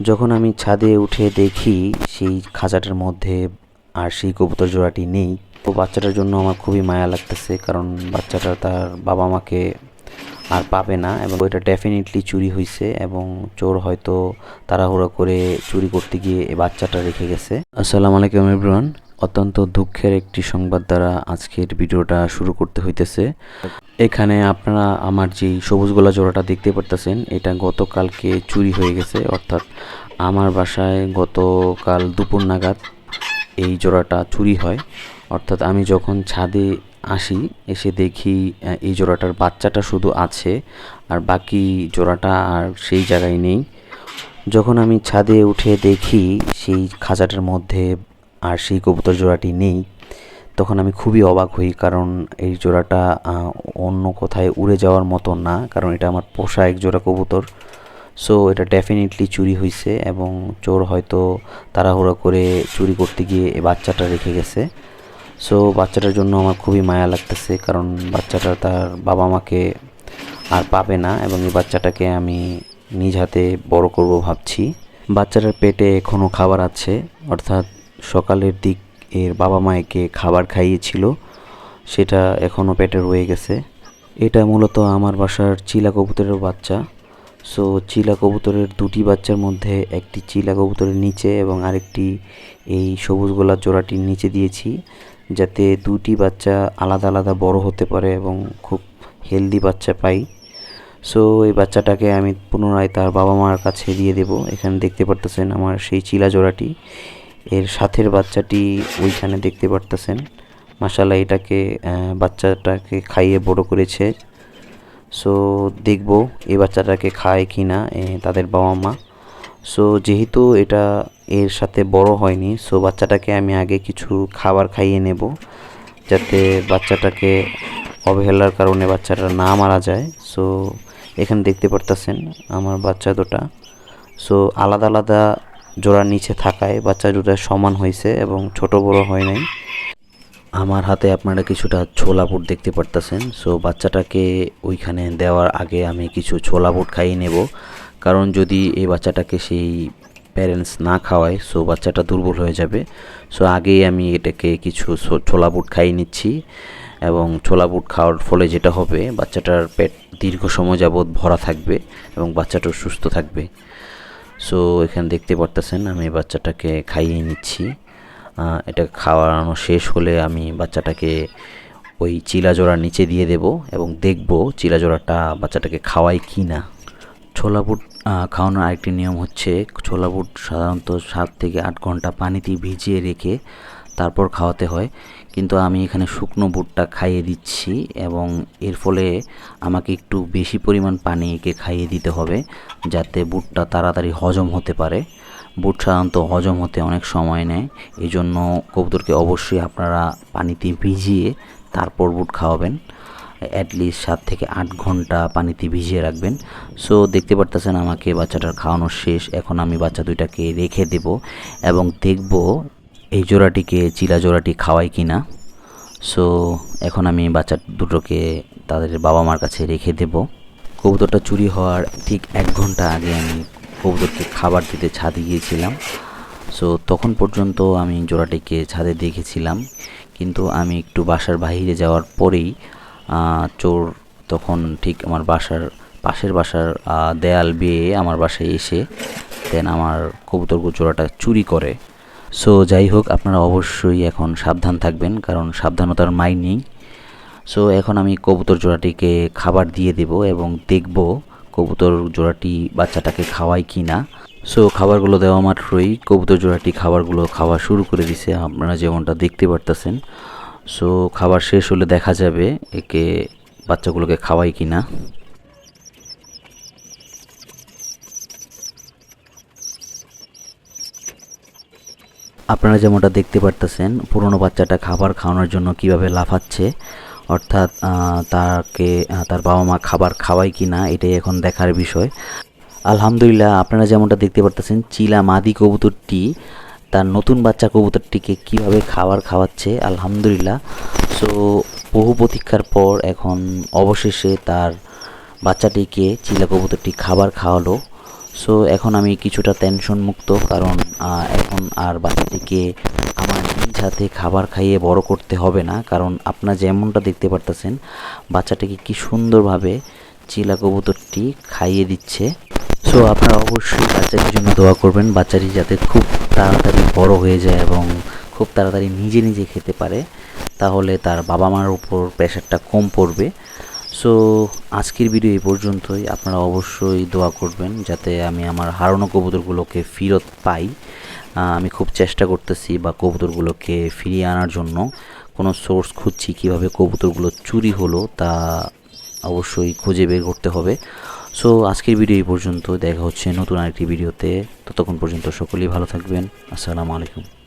যখন আমি ছাদে উঠে দেখি সেই খাঁচাটার মধ্যে আর সেই কবুতর জোড়াটি নেই, তো বাচ্চাটার জন্য আমার খুবই মায়া লাগতেছে কারণ বাচ্চাটা তার বাবা মাকে আর পাবে না এবং ওইটা ডেফিনেটলি চুরি হয়েছে এবং চোর হয়তো তাড়াহুড়ো করে চুরি করতে গিয়ে বাচ্চাটা রেখে গেছে। আসসালামু আলাইকুম এভরিওয়ান অত্যন্ত দুঃখের একটি সংবাদ দ্বারা আজকের ভিডিওটা শুরু করতে হইতেছে। এখানে আপনারা আমার যেই সবুজ গোলা জোড়াটা দেখতে পারতেছেন, এটা গতকালকে চুরি হয়ে গেছে, অর্থাৎ আমার বাসায় গতকাল দুপুর নাগাদ এই জোড়াটা চুরি হয়। অর্থাৎ আমি যখন ছাদে আসি, এসে দেখি এই জোড়াটার বাচ্চাটা শুধু আছে, আর বাকি জোড়াটা আর সেই জায়গায় নেই। যখন আমি ছাদে উঠে দেখি, সেই খাঁচাটার মধ্যে আর সেই কবুতর জোড়াটি নেই, তখন আমি খুবই অবাক হই, কারণ এই জোড়াটা অন্য কোথায় উড়ে যাওয়ার মতো না, কারণ এটা আমার পোষা এক জোড়া কবুতর। সো এটা ডেফিনেটলি চুরি হয়েছে এবং চোর হয়তো তাড়াহুড়ো করে চুরি করতে গিয়ে বাচ্চাটা রেখে গেছে। সো বাচ্চাটার জন্য আমার খুবই মায়া লাগতেছে, কারণ বাচ্চাটা তার বাবা মাকে আর পাবে না এবং এই বাচ্চাটাকে আমি নিজ হাতে বড় করব ভাবছি। বাচ্চাটার পেটে এখনও খাবার আছে, অর্থাৎ সকালের দিক এর বাবা মাকে খাবার খাইয়েছিল, সেটা এখনও পেটে রয়ে গেছে। এটা মূলত আমার বাসার চিলা কবুতরের বাচ্চা। সো চিলা কবুতরের দুটি বাচ্চার মধ্যে একটি চিলা কবুতরের নিচে এবং আরেকটি এই সবুজ গোলার জোড়াটির নিচে দিয়েছি, যাতে দুটি বাচ্চা আলাদা আলাদা বড় হতে পারে এবং খুব হেলদি বাচ্চা পাই। সো এই বাচ্চাটাকে আমি পুনরায় তার বাবা মার কাছে দিয়ে দেব। এখানে দেখতে পারতেছেন আমার সেই চিলা জোড়াটি। এর সাথের বাচ্চাটি ওইখানে দেখতে পারতেছেন। মাসাল্লাহ এটাকে বাচ্চাটাকে খাইয়ে বড় করেছে। সো দেখব এই বাচ্চাটাকে খায় কি না তাদের বাবা মা। সো যেহেতু এটা এর সাথে বড় হয়নি সো বাচ্চাটাকে আমি আগে কিছু খাবার খাইয়ে নেব, যাতে বাচ্চাটাকে অবহেলার কারণে বাচ্চাটা না মারা যায়। সো এখানে দেখতে পারতেছেন আমার বাচ্চা দুটা। সো আলাদা আলাদা জোড়ার নিচে থাকায় বাচ্চা দুটা সমান হয়েছে এবং ছোট বড় হয় নাই। আমার হাতে আপনারা কিছুটা ছোলা বুট দেখতে পারতেছেন। সো বাচ্চাটাকে ওইখানে দেওয়ার আগে আমি কিছু ছোলা বুট খাইয়ে নেব। কারণ যদি এই বাচ্চাটাকে সেই প্যারেন্টস না খাওয়ায় সো বাচ্চাটা দুর্বল হয়ে যাবে। সো আগেই আমি এটাকে কিছু ছোলা বুট খাইয়ে নিচ্ছি এবং ছোলা বুট খাওয়ার ফলে যেটা হবে, বাচ্চাটার পেট দীর্ঘ সময় যাবৎ ভরা থাকবে এবং বাচ্চাটাও সুস্থ থাকবে। সো এখানে দেখতে পারতেছেন আমি বাচ্চাটাকে খাইয়ে নিচ্ছি। এটা খাওয়ানো শেষ হলে আমি বাচ্চাটাকে ওই চিলা জোড়ার নিচে দিয়ে দেব এবং দেখব চিলা জোড়াটা বাচ্চাটাকে খাওয়াই কি না ছোলা বুট আহ, খাওয়ানোর আরেকটি নিয়ম হচ্ছে ছোলা বুট সাধারণত সাত থেকে আট ঘণ্টা পানিতে ভিজিয়ে রেখে তারপর খাওয়াতে হয়। কিন্তু আমি এখানে শুকনো বুটটা খাইয়ে দিচ্ছি এবং এর ফলে আমাকে একটু বেশি পরিমাণ পানি একে খাইয়ে দিতে হবে যাতে বুটটা তাড়াতাড়ি হজম হতে পারে। বুট সাধারণত হজম হতে অনেক সময় নেয়। এই জন্য কবুতরকে অবশ্যই আপনারা পানিতে ভিজিয়ে তারপর বুট খাওয়াবেন। অ্যাটলিস্ট সাত থেকে আট ঘণ্টা পানিতে ভিজিয়ে রাখবেন। সো দেখতে পারতেছেন আমাকে বাচ্চাটার খাওয়ানো শেষ। এখন আমি বাচ্চা দুইটাকে রেখে দেব এবং দেখব এই জোড়াটিকে চিলা জোড়াটি খাওয়াই কি না সো এখন আমি বাচ্চা দুটোকে তাদের বাবা মার কাছে রেখে দেব। কবুতরটা চুরি হওয়ার ঠিক এক ঘণ্টা আগে আমি কবুতরকে খাবার দিতে ছাদে গিয়েছিলাম। সো তখন পর্যন্ত আমি জোড়াটিকে ছাদে দেখেছিলাম। কিন্তু আমি একটু বাসার বাইরে যাওয়ার পরেই চোর তখন ঠিক আমার বাসার পাশের বাসার দেয়াল বেয়ে আমার বাসায় এসে দেন আমার কবুতর জোড়াটা চুরি করে। সো যাই হোক, আপনারা অবশ্যই এখন সাবধান থাকবেন, কারণ সাবধানতার মাই নেই। সো এখন আমি কবুতর জোড়াটিকে খাবার দিয়ে দেব এবং দেখব কবুতর জোড়াটি বাচ্চাটাকে খাওয়ায় কি না সো খাবারগুলো দেওয়া মাত্রই কবুতর জোড়াটি খাবারগুলো খাওয়া শুরু করে দিছে, আপনারা যেমনটা দেখতে পারতেছেন। সো খাবার শেষ হলে দেখা যাবে একে বাচ্চাগুলোকে খাওয়াই কি না আপনারা যেমনটা দেখতে পারতেছেন, পুরনো বাচ্চাটা খাবার খাওয়ানোর জন্য কীভাবে লাফাচ্ছে, অর্থাৎ তাকে তার বাবা মা খাবার খাওয়ায় কি না এটাই এখন দেখার বিষয়। আলহামদুলিল্লাহ, আপনারা যেমনটা দেখতে পারতেছেন, চিলা মাদি কবুতরটি, তার নতুন বাচ্চা কবুতরটিকে কীভাবে খাবার খাওয়াচ্ছে, আলহামদুলিল্লাহ। সো, বহু প্রতীক্ষার পর এখন অবশেষে তার বাচ্চাটিকে চিলা কবুতরটি খাবার খাওয়ালো। সো এখন আমি কিছুটা টেনশন মুক্ত, কারণ এখন আর বাচ্চাটিকে আমার নিজ হাতে খাবার খাইয়ে বড় করতে হবে না। কারণ আপনারা যেমনটা দেখতে পারতেছেন, বাচ্চাটাকে কি সুন্দরভাবে চিলা কবুতরটি খাইয়ে দিচ্ছে। সো আপনারা অবশ্যই বাচ্চাটির জন্য দোয়া করবেন, বাচ্চাটি যাতে খুব তাড়াতাড়ি বড় হয়ে যায় এবং খুব তাড়াতাড়ি নিজে নিজে খেতে পারে। তাহলে তার বাবা মার উপর প্রেশারটা কম পড়বে। সো আজকের ভিডিও এই পর্যন্তই। আপনারা অবশ্যই দোয়া করবেন যাতে আমি আমার হারানো কবুতরগুলোকে ফেরত পাই। আমি খুব চেষ্টা করতেছি বা কবুতরগুলোকে ফিরিয়ে আনার জন্য। কোনো সোর্স খুঁজছি কীভাবে কবুতরগুলো চুরি হলো তা অবশ্যই খুঁজে বের করতে হবে। সো আজকের ভিডিও এই পর্যন্ত দেখা হচ্ছে নতুন আরেকটি ভিডিওতে ততক্ষণ পর্যন্ত সকলেই ভালো থাকবেন। আসসালামু আলাইকুম।